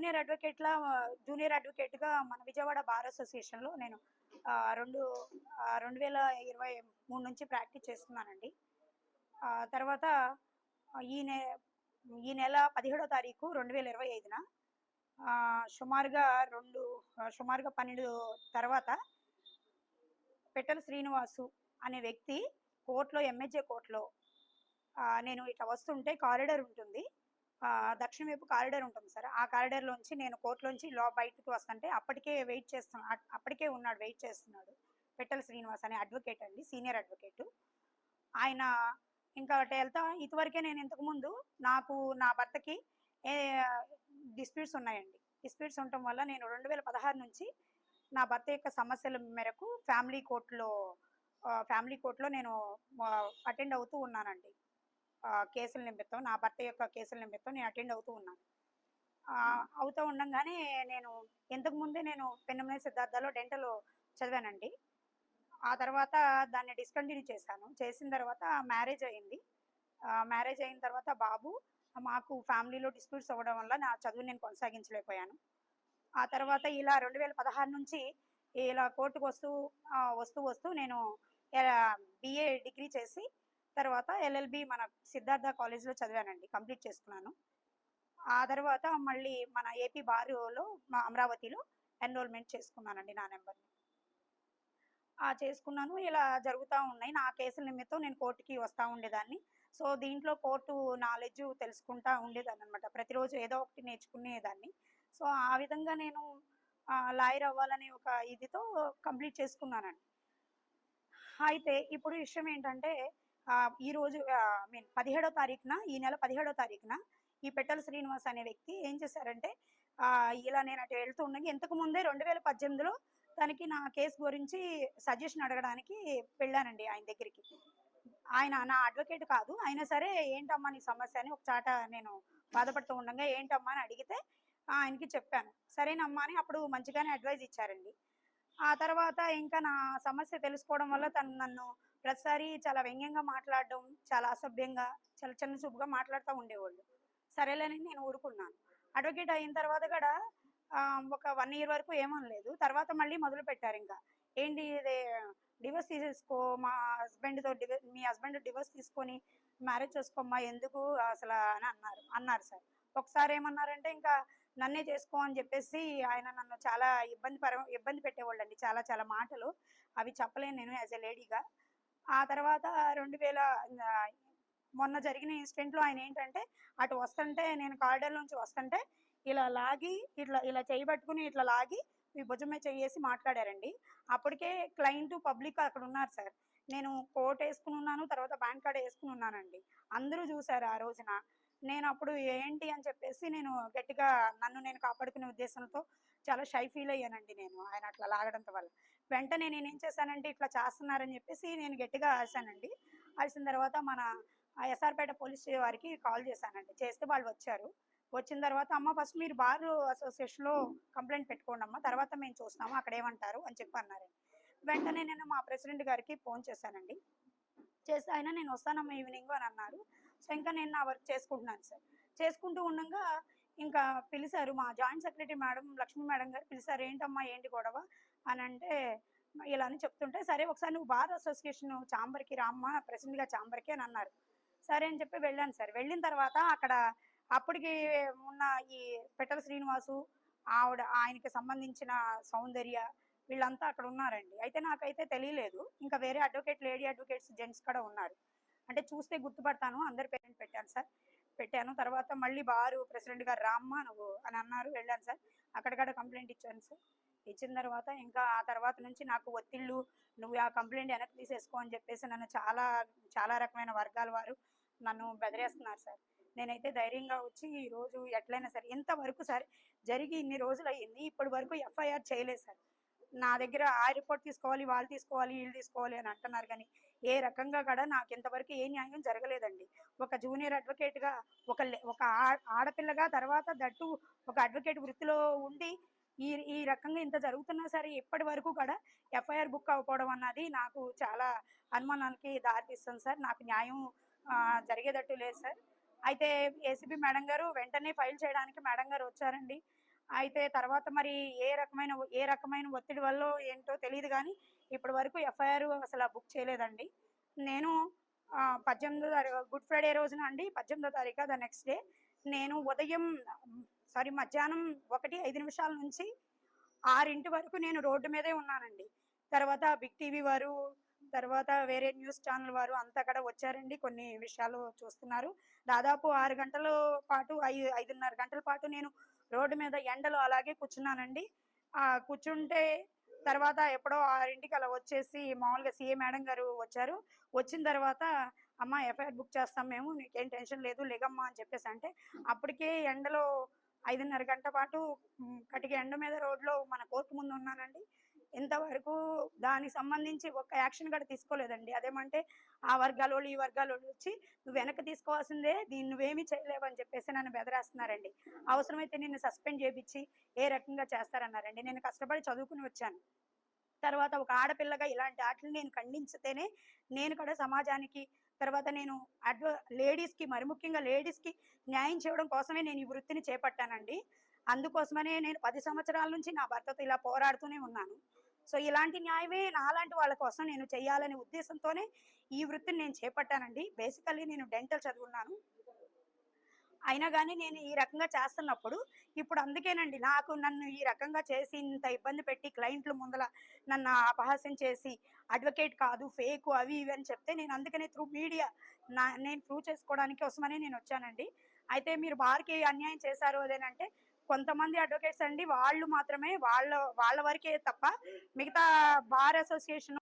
Junior అడ్వకేట్ల junior అడ్వకేట్గా మన Vijayawada bar అసోసియేషన్లో నేను రెండు రెండు వేల ఇరవై మూడు నుంచి ప్రాక్టీస్ చేస్తున్నానండి. తర్వాత ఈ నె ఈ నెల పదిహేడో తారీఖు రెండు వేల ఇరవై ఐదున సుమారుగా రెండు సుమారుగా పన్నెండు తర్వాత పెట్టెల శ్రీనివాసు అనే వ్యక్తి కోర్టులో ఎంహెచ్ఏ కోర్టులో నేను ఇట్లా వస్తుంటే కారిడర్ ఉంటుంది. దక్షిణ వైపు కారిడార్ ఉంటుంది సార్. ఆ కారిడార్లోంచి నేను కోర్టులోంచి లో బయటకు వస్తుంటే అప్పటికే వెయిట్ చేస్తున్నా అప్పటికే ఉన్నాడు వెయిట్ చేస్తున్నాడు. పెట్టెల శ్రీనివాస్ అనే అడ్వకేట్ అండి సీనియర్ అడ్వకేటు. ఆయన ఇంకా వెళ్తా ఇదివరకే నేను ఇంతకుముందు నాకు నా భర్తకి డిస్ప్యూట్స్ ఉన్నాయండి. డిస్ప్యూట్స్ ఉండటం వల్ల నేను రెండు వేల పదహారు నుంచి నా భర్త యొక్క సమస్యల మేరకు ఫ్యామిలీ కోర్టులో ఫ్యామిలీ కోర్టులో నేను అటెండ్ అవుతూ ఉన్నానండి. కేసుల నిమిత్తం నా భర్త యొక్క కేసుల నిమిత్తం నేను అటెండ్ అవుతూ ఉన్నాను. అవుతూ ఉండంగానే నేను ఇంతకు ముందే నేను పెన్నమనే సిద్ధార్థలో డెంటల్ చదివానండి. ఆ తర్వాత దాన్ని డిస్కంటిన్యూ చేశాను. చేసిన తర్వాత మ్యారేజ్ అయింది. మ్యారేజ్ అయిన తర్వాత బాబు మాకు ఫ్యామిలీలో డిస్ప్యూట్స్ అవ్వడం వల్ల నా చదువు నేను కొనసాగించలేకపోయాను. ఆ తర్వాత ఇలా రెండు వేల పదహారు నుంచి ఇలా కోర్టుకు వస్తూ వస్తూ వస్తూ నేను బిఏ డిగ్రీ చేసి తర్వాత ఎల్ఎల్బి మన సిద్ధార్థ కాలేజ్లో చదివానండి కంప్లీట్ చేసుకున్నాను. ఆ తర్వాత మళ్ళీ మన ఏపీ బారులో మా అమరావతిలో ఎన్రోల్మెంట్ చేసుకున్నానండి నా నెంబర్ని. ఆ చేసుకున్నాను ఇలా జరుగుతూ ఉన్నాయి. నా కేసుల నిమిత్తం నేను కోర్టుకి వస్తూ ఉండేదాన్ని. సో దీంట్లో కోర్టు నాలెడ్జ్ తెలుసుకుంటా ఉండేదాన్ని అనమాట ప్రతిరోజు ఏదో ఒకటి నేర్చుకునేదాన్ని. సో ఆ విధంగా నేను లాయర్ అవ్వాలనే ఒక ఇదితో కంప్లీట్ చేసుకున్నానండి. అయితే ఇప్పుడు విషయం ఏంటంటే ఈ రోజు మీన్ పదిహేడో తారీఖున ఈ నెల పదిహేడో తారీఖున ఈ పెట్టెల శ్రీనివాస్ అనే వ్యక్తి ఏం చేశారంటే ఇలా నేను అటు వెళ్తూ ఉండగా ఇంతకు ముందే రెండు వేల పద్దెనిమిదిలో తనకి నా కేసు గురించి సజెషన్ అడగడానికి వెళ్ళానండి ఆయన దగ్గరికి. ఆయన నా అడ్వకేట్ కాదు అయినా సరే ఏంటమ్మా నీ సమస్య అని ఒక చాట నేను బాధపడుతూ ఉండగా ఏంటమ్మా అని అడిగితే ఆయనకి చెప్పాను. సరేనమ్మా అని అప్పుడు మంచిగానే అడ్వైజ్ ఇచ్చారండి. ఆ తర్వాత ఇంకా నా సమస్య తెలుసుకోవడం వల్ల తను నన్ను ప్రతిసారి చాలా వ్యంగ్యంగా మాట్లాడడం చాలా అసభ్యంగా చాలా చిన్న చూపుగా మాట్లాడుతూ ఉండేవాళ్ళు. సరేలేని నేను ఊరుకున్నాను. అడ్వకేట్ అయిన తర్వాత కూడా ఒక వన్ ఇయర్ వరకు ఏమనలేదు తర్వాత మళ్ళీ మొదలు పెట్టారు ఇంకా. ఏంటి ఇది డివోర్స్ తీసేసుకో మా హస్బెండ్తో డివో మీ హస్బెండ్ డివోర్స్ తీసుకొని మ్యారేజ్ చేసుకోమ్మా ఎందుకు అసలు అని అన్నారు. అన్నారు సార్. ఒకసారి ఏమన్నారంటే ఇంకా నన్నే చేసుకో అని చెప్పేసి ఆయన నన్ను చాలా ఇబ్బంది పర ఇబ్బంది పెట్టేవాళ్ళండి. చాలా చాలా మాటలు. అవి చెప్పలేను నేను యాజ్ ఎ లేడీగా. ఆ తర్వాత రెండు వేల మొన్న జరిగిన ఇన్సిడెంట్లో ఆయన ఏంటంటే అటు వస్తుంటే నేను కారిడార్ నుంచి వస్తుంటే ఇలా లాగి ఇట్లా ఇలా చేయబట్టుకుని ఇట్లా లాగి మీ భుజమే చేసి మాట్లాడారండి. అప్పటికే క్లయింట్ పబ్లిక్ అక్కడ ఉన్నారు సార్. నేను కోట్ వేసుకుని ఉన్నాను తర్వాత పాన్ కార్డ్ వేసుకుని ఉన్నానండి. అందరూ చూశారు ఆ రోజున. నేను అప్పుడు ఏంటి అని చెప్పేసి నేను గట్టిగా నన్ను నేను కాపాడుకునే ఉద్దేశంతో చాలా షై ఫీల్ అయ్యానండి నేను. ఆయన అట్లా లాగడంతో వల్ల. వెంటనే నేను ఏం చేశానంటే ఇట్లా చేస్తున్నారని చెప్పేసి నేను గట్టిగా అరిశానండి అరిసిన తర్వాత మన ఎస్ఆర్పేట పోలీస్ వారికి కాల్ చేశానండి. చేస్తే వాళ్ళు వచ్చారు. వచ్చిన తర్వాత అమ్మ ఫస్ట్ మీరు బార్ అసోసియేషన్లో కంప్లైంట్ పెట్టుకోండి అమ్మ తర్వాత మేము చూస్తాము అక్కడ ఏమంటారు అని చెప్పి అన్నారండి వెంటనే నేను మా ప్రెసిడెంట్ గారికి ఫోన్ చేశానండి. చేస్తే అయినా నేను వస్తానమ్మా ఈవినింగ్ అని అన్నారు. సో ఇంకా నేను నా వర్క్ చేసుకుంటున్నాను సార్. చేసుకుంటూ ఉండగా ఇంకా పిలిచారు మా joint secretary madam Lakshmi madam garu పిలిచారు ఏంటమ్మా ఏంటి గొడవ? అని అంటే ఇలా అని చెప్తుంటే సరే ఒకసారి నువ్వు బార్ అసోసియేషన్ ఛాంబర్కి రామ్మా ప్రెసిడెంట్గా ఛాంబర్కి అని అన్నారు. సరే అని చెప్పి వెళ్ళాను సార్. వెళ్ళిన తర్వాత అక్కడ అప్పటికి ఉన్న ఈ పెట్టల శ్రీనివాసు ఆవిడ ఆయనకి సంబంధించిన సౌందర్య వీళ్ళంతా అక్కడ ఉన్నారండి. అయితే నాకైతే తెలియలేదు. ఇంకా వేరే అడ్వకేట్ లేడీ అడ్వకేట్స్ జెంట్స్ కూడా ఉన్నారు. అంటే చూస్తే గుర్తుపడతాను. అందరి పేరెంట్ పెట్టాను సార్. పెట్టాను. తర్వాత మళ్ళీ బారు ప్రెసిడెంట్ గారు రామ్మా నువ్వు అని అన్నారు. వెళ్ళాను సార్. అక్కడికక్కడ కంప్లైంట్ ఇచ్చాను సార్. ఇచ్చిన తర్వాత ఇంకా ఆ తర్వాత నుంచి నాకు ఒత్తిళ్ళు నువ్వు ఆ కంప్లైంట్ వెనక్కి తీసేసుకో అని చెప్పేసి నన్ను చాలా చాలా రకమైన వర్గాల వారు నన్ను బెదిరేస్తున్నారు సార్. నేనైతే ధైర్యంగా వచ్చి ఈ రోజు ఎట్లయినా సరే ఇంతవరకు సార్ జరిగి ఇన్ని రోజులు అయ్యింది ఇప్పటి వరకు ఎఫ్ఐఆర్ చేయలేదు సార్. నా దగ్గర ఆ రిపోర్ట్ తీసుకోవాలి వాళ్ళు తీసుకోవాలి వీళ్ళు తీసుకోవాలి అని అంటున్నారు కానీ ఏ రకంగా కూడా నాకు ఇంతవరకు ఏ న్యాయం జరగలేదండి. ఒక జూనియర్ అడ్వకేట్గా ఒక ఒక ఆడపిల్లగా తర్వాత దట్టు ఒక అడ్వకేట్ వృత్తిలో ఉండి ఈ ఈ రకంగా ఇంత జరుగుతున్నా సరే ఇప్పటి వరకు కూడా ఎఫ్ఐఆర్ బుక్ అవ్వకపోవడం అన్నది నాకు చాలా అనుమానానికి దారితీస్తుంది సార్. నాకు న్యాయం జరిగేటట్టు లేదు సార్. అయితే ఏసీబీ మేడం గారు వెంటనే ఫైల్ చేయడానికి మేడం గారు వచ్చారండి. అయితే తర్వాత మరి ఏ రకమైన ఏ రకమైన ఒత్తిడి వల్ల ఏంటో తెలియదు కానీ ఇప్పటి వరకు ఎఫ్ఐఆర్ అసలు బుక్ చేయలేదండి. నేను పద్దెనిమిదో తారీఖు గుడ్ ఫ్రైడే రోజున అండి పద్దెనిమిదో తారీఖు ద నెక్స్ట్ డే నేను ఉదయం సారీ మధ్యాహ్నం ఒకటి ఐదు నిమిషాల నుంచి ఆరింటి వరకు నేను రోడ్డు మీదే ఉన్నానండి. తర్వాత బిగ్ టీవీ వారు తర్వాత వేరే న్యూస్ ఛానల్ వారు అంతా కూడా వచ్చారండి. కొన్ని విషయాలు చూస్తున్నారు. దాదాపు ఆరు గంటల పాటు ఐదు ఐదున్నర గంటల పాటు నేను రోడ్డు మీద ఎండలో అలాగే కూర్చున్నానండి. ఆ కూర్చుంటే తర్వాత ఎప్పుడో ఆరింటికి అలా వచ్చేసి మామూలుగా సీఏ మేడం గారు వచ్చారు. వచ్చిన తర్వాత అమ్మ ఎఫ్ఐఆర్ బుక్ చేస్తాం మేము నీకేం టెన్షన్ లేదు లేగమ్మా అని చెప్పేసి అంటే అప్పటికే ఎండలో ఐదున్నర గంట పాటు కటిక ఎండ మీద రోడ్లో మన కోర్టు ముందు ఉన్నానండి. ఇంతవరకు దానికి సంబంధించి ఒక యాక్షన్ కూడా తీసుకోలేదండి. అదేమంటే ఆ వర్గాల వాళ్ళు ఈ వర్గాల వాళ్ళు వచ్చి నువ్వు వెనక్కి తీసుకోవాల్సిందే దీన్ని నువ్వేమీ చేయలేవు అని చెప్పేసి నన్ను బెదరేస్తున్నారండి. అవసరమైతే నిన్ను సస్పెండ్ చేపించి ఏ రకంగా చేస్తారన్నారండి. నేను కష్టపడి చదువుకుని వచ్చాను. తర్వాత ఒక ఆడపిల్లగా ఇలాంటి ఆటలు నేను ఖండించితేనే నేను కూడా సమాజానికి తర్వాత నేను అడ్వ లేడీస్కి మరి ముఖ్యంగా లేడీస్కి న్యాయం చేయడం కోసమే నేను ఈ వృత్తిని చేపట్టానండి. అందుకోసమనే నేను పది సంవత్సరాల నుంచి నా భర్తతో ఇలా పోరాడుతూనే ఉన్నాను. సో ఇలాంటి న్యాయమే నాలాంటి వాళ్ళ కోసం నేను చేయాలనే ఉద్దేశంతోనే ఈ వృత్తిని నేను చేపట్టానండి. బేసికల్లీ నేను డెంటల్ చదువున్నాను. అయినా కానీ నేను ఈ రకంగా చేస్తున్నప్పుడు ఇప్పుడు అందుకేనండి నాకు నన్ను ఈ రకంగా చేసి ఇంత ఇబ్బంది పెట్టి క్లయింట్లు ముందల నన్ను అపహాస్యం చేసి అడ్వకేట్ కాదు ఫేక్ అవి ఇవి అని చెప్తే నేను అందుకనే త్రూ మీడియా నా నేను ప్రూవ్ చేసుకోవడానికి కోసమనే నేను వచ్చానండి. అయితే మీరు బార్కి అన్యాయం చేశారు అదేనంటే కొంతమంది అడ్వకేట్స్ అండి వాళ్ళు మాత్రమే వాళ్ళ వాళ్ళ వరకే తప్ప మిగతా బార్ అసోసియేషన్